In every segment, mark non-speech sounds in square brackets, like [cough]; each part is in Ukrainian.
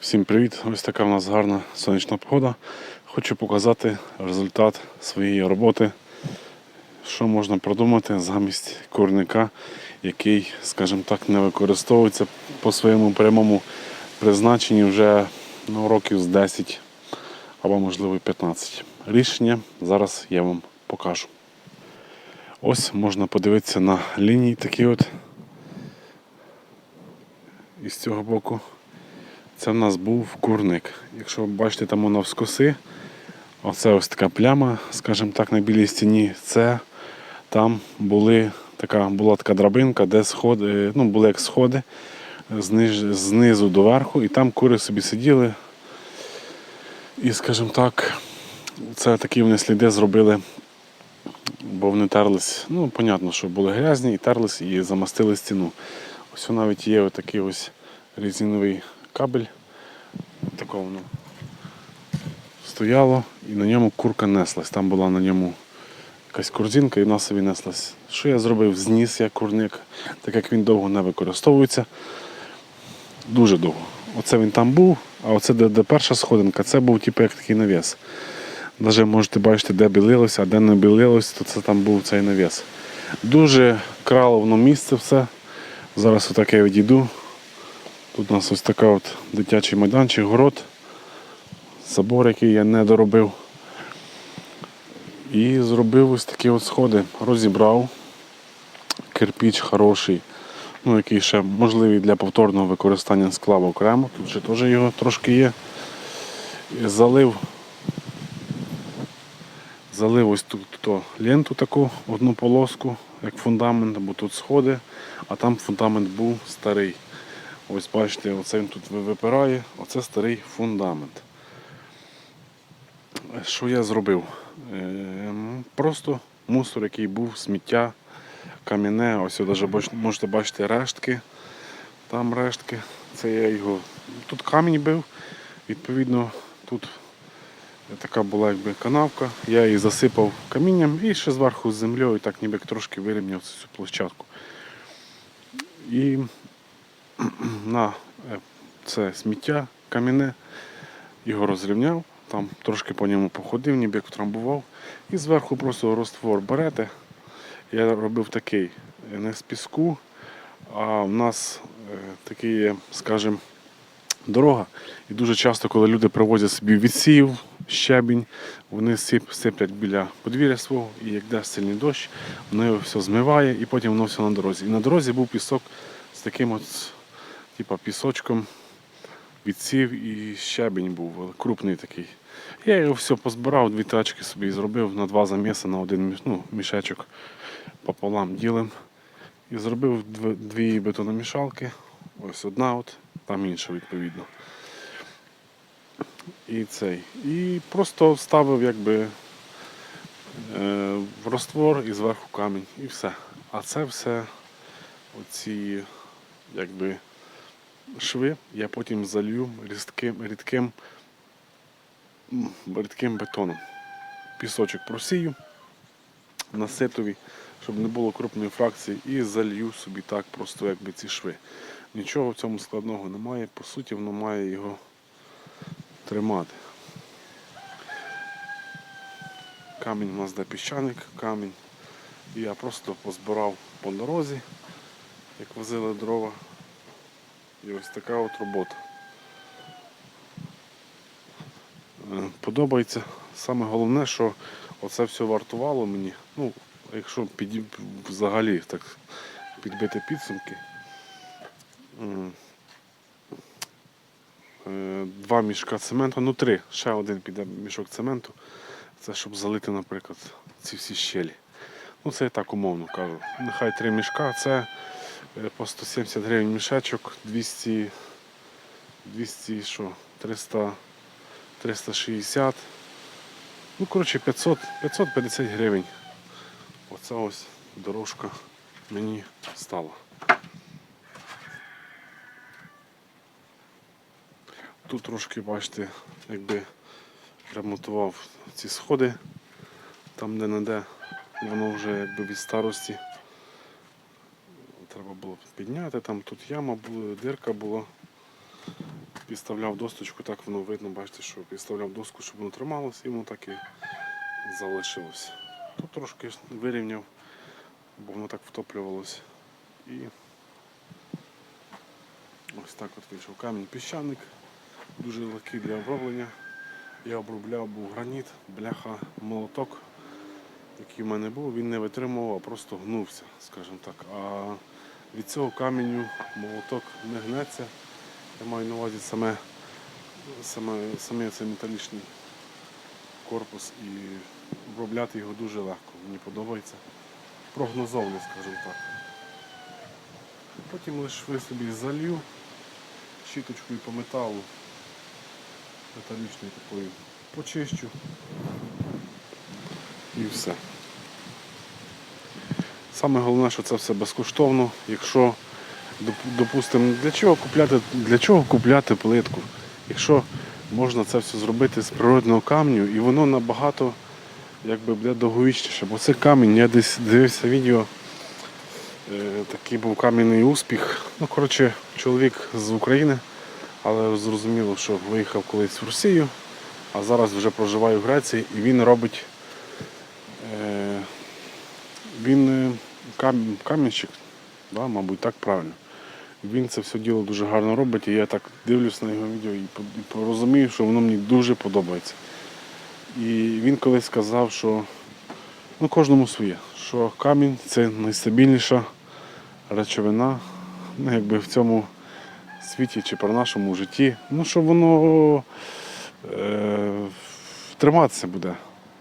Всім привіт! Ось така в нас гарна сонячна погода. Хочу показати результат своєї роботи, що можна продумати замість курника, який, скажімо так, не використовується по своєму прямому призначенні вже ну, років з 10 або можливо 15. Рішення зараз я вам покажу. Ось можна подивитися на лінії такі от із цього боку. Це в нас був курник. Якщо ви бачите там воно вскоси, оце ось така пляма, скажімо так, на білій стіні, це там були така, була така драбинка, де сходи, ну, були як сходи зниж, знизу до верху, і там кури собі сиділи. І, скажімо так, це такі вони сліди зробили, бо вони терлись, ну, понятно, що були грязні, і терлись, і замастили стіну. Ось навіть є отакий ось резиновий кабель. Такого воно стояло і на ньому курка неслась. Там була на ньому якась корзинка і вона собі неслась. Що я зробив? Зніс я курник, так як він довго не використовується. Дуже довго. Оце він там був, а оце де, де перша сходинка, це був типу, як такий навіс. Навіть можете бачити, де білилося, а де не білилось, то це там був цей навіс. Дуже крало воно місце все. Зараз отак я відійду. Тут у нас ось така от дитячий майданчик, город, забор, який я не доробив. І зробив ось такі от сходи. Розібрав. Кирпіч хороший, ну, який ще можливий для повторного використання склав окремо. Тут ще теж його трошки є. І залив. Залив ось тут то ленту таку, одну полоску, як фундамент, бо тут сходи, а там фундамент був старий. Ось бачите, оце він тут випирає, оце старий фундамент. Що я зробив? Ем, Просто мусор, який був, сміття, кам'яне, ось бач- можете бачити рештки. Там рештки. Це я його. Тут камінь бив, відповідно, тут така була якби канавка. Я її засипав камінням і ще зверху з землею, так ніби трошки вирівняв цю площадку. І [clears throat] на е, це сміття кам'яне, його розрівняв, там трошки по ньому походив, ніби як трамбував. І зверху просто розтвор берете. Я робив такий е, не з піску, а в нас е, такий скажімо, дорога. І дуже часто, коли люди привозять собі відсів, щебінь, вони сиплять біля подвір'я свого, і як йде сильний дощ, воно його все змиває і потім воно все на дорозі. І на дорозі був пісок з таким от, типа, пісочком, відсів і щебінь був, крупний такий. Я його все позбирав, дві тачки собі зробив на два заміси, на один ну, мішечок пополам ділим. І зробив дві бетономішалки. Ось одна, от, там інша відповідно. І цей. І просто ставив якби е, в роствор і зверху камінь. І все. А це все оці якби шви я потім залью рідким, рідким, рідким бетоном. Пісочок просію на ситові, щоб не було крупної фракції, і залью собі так просто якби ці шви. Нічого в цьому складного немає, по суті, воно має його тримати. Камінь у нас де піщаник, камінь. Я просто позбирав по дорозі, як возили дрова. І ось така от робота. Е, Подобається. Саме головне, що оце все вартувало мені. Ну, якщо під, взагалі так підбити підсумки. е, Два мішка цементу, ну три, ще один піде мішок цементу. Це щоб залити, наприклад, ці всі щелі. Ну це я так умовно кажу. Нехай три мішка, це по 170 гривень мішечок, 200, 200 що, 300, 360. Ну, коротше, 500, 550 гривень. Оця ось дорожка мені стала. Тут трошки, бачите, якби ремонтував ці сходи, там де не де воно вже якби від старості. Треба було підняти, там тут яма була, дирка була. підставляв досточку, так воно видно, бачите, що підставляв доску, щоб воно трималося, і воно так і залишилося. Тут трошки вирівняв, бо воно так втоплювалося. І ось так от вийшов камінь піщаник, дуже легкий для оброблення. Я обробляв був граніт, бляха, молоток, який в мене був, він не витримував, а просто гнувся, скажімо так. А від цього каменю молоток не гнеться. Я маю на увазі саме, саме, саме цей металічний корпус і обробляти його дуже легко. Мені подобається. Прогнозовний, скажімо так. Потім лише ви собі залью щіточкою по металу металічною такою почищу і все. Саме головне, що це все безкоштовно. Якщо, допустимо, для чого купляти, для чого купляти плитку? Якщо можна це все зробити з природного камню, і воно набагато якби буде довговічніше. Бо це камінь, я десь дивився відео, е, такий був кам'яний успіх. Ну, коротше, чоловік з України, але зрозуміло, що виїхав колись в Росію, а зараз вже проживає в Греції і він робить. Е, він е, кам, камінщик, да, мабуть, так правильно. Він це все діло дуже гарно робить, і я так дивлюсь на його відео і по- порозумію, що воно мені дуже подобається. І він колись сказав, що ну, кожному своє, що камінь це найстабільніша речовина ну, якби в цьому світі чи при нашому житті. Ну, що воно е, триматися буде.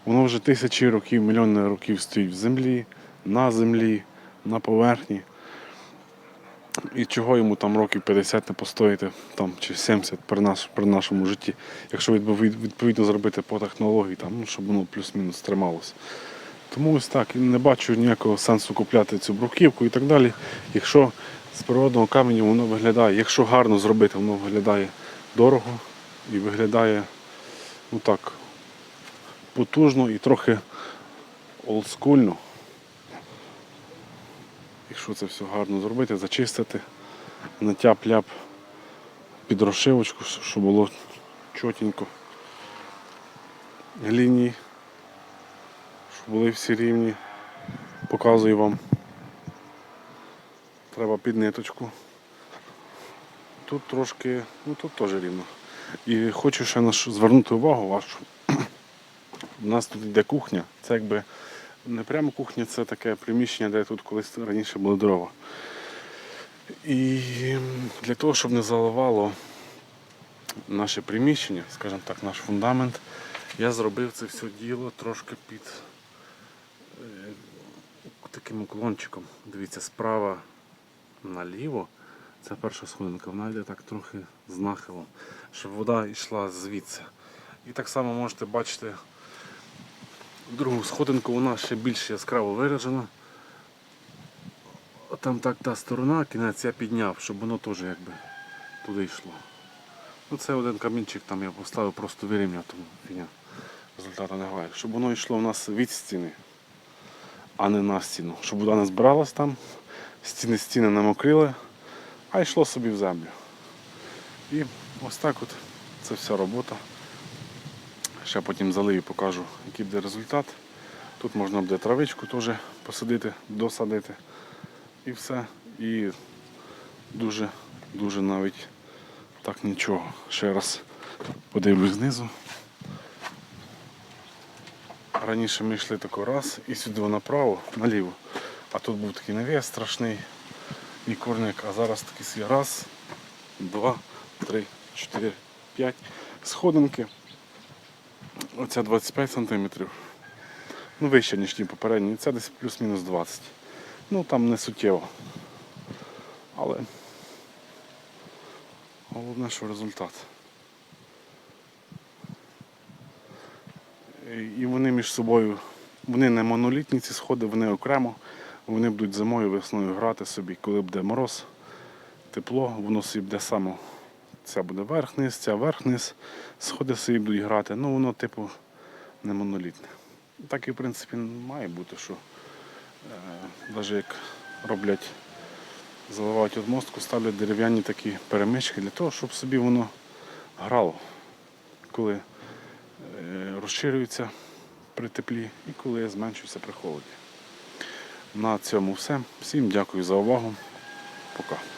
Воно вже тисячі років, мільйони років стоїть в землі, на землі, на поверхні. І чого йому там років 50 не постояти, там, чи 70 при, наш, при нашому житті, якщо відповідно зробити по технології, там, ну, щоб воно плюс-мінус трималося. Тому ось так, не бачу ніякого сенсу купляти цю бруківку і так далі. Якщо з природного каменю воно виглядає, якщо гарно зробити, воно виглядає дорого і виглядає ну так, потужно і трохи олдскульно. Якщо це все гарно зробити, зачистити, на тяп-ляп під розшивочку, щоб було чотенько. Лінії, щоб були всі рівні. Показую вам. Треба під ниточку. Тут трошки, ну тут теж рівно. І хочу ще звернути увагу вашу. [clears throat] У нас тут йде кухня. Це якби не прямо кухня, це таке приміщення, де тут колись раніше були дрова. І для того, щоб не заливало наше приміщення, скажімо так, наш фундамент, я зробив це все діло трошки під е, таким уклончиком. Дивіться, справа наліво. Це перша сходинка, вона йде так трохи з нахилом, щоб вода йшла звідси. І так само можете бачити другу сходинку, вона ще більш яскраво виражена. Там так та сторона, кінець я підняв, щоб воно теж якби туди йшло. Ну це один камінчик там я поставив, просто вирівняв, тому фігня. Результату не гаю. Щоб воно йшло у нас від стіни, а не на стіну. Щоб вода не збиралась там, стіни стіни не мокрили, а йшло собі в землю. І ось так от це вся робота. Ще потім залию покажу, який буде результат. Тут можна буде травичку теж посадити, досадити. І все. І дуже, дуже навіть так нічого. Ще раз подивлюсь знизу. Раніше ми йшли тако раз і сюди направо, наліво. А тут був такий навіс страшний і корник, а зараз такий раз, два, три, чотири, п'ять сходинки. Оця 25 см. Ну, вище, ніж ті попередні. Це десь плюс-мінус 20. Ну там не суттєво. Але головне, що результат. І- вони між собою, вони не монолітні ці сходи, вони окремо. Вони будуть зимою, весною грати собі, коли буде мороз, тепло, воно собі буде само. Ця буде верх-низ, ця верх-низ. Сходи собі будуть грати. Ну воно, типу, не монолітне. Так і в принципі має бути, що навіть як роблять, заливають від мостку, ставлять дерев'яні такі перемички для того, щоб собі воно грало, коли е, розширюється при теплі і коли зменшується при холоді. На цьому все. Всім дякую за увагу. Пока.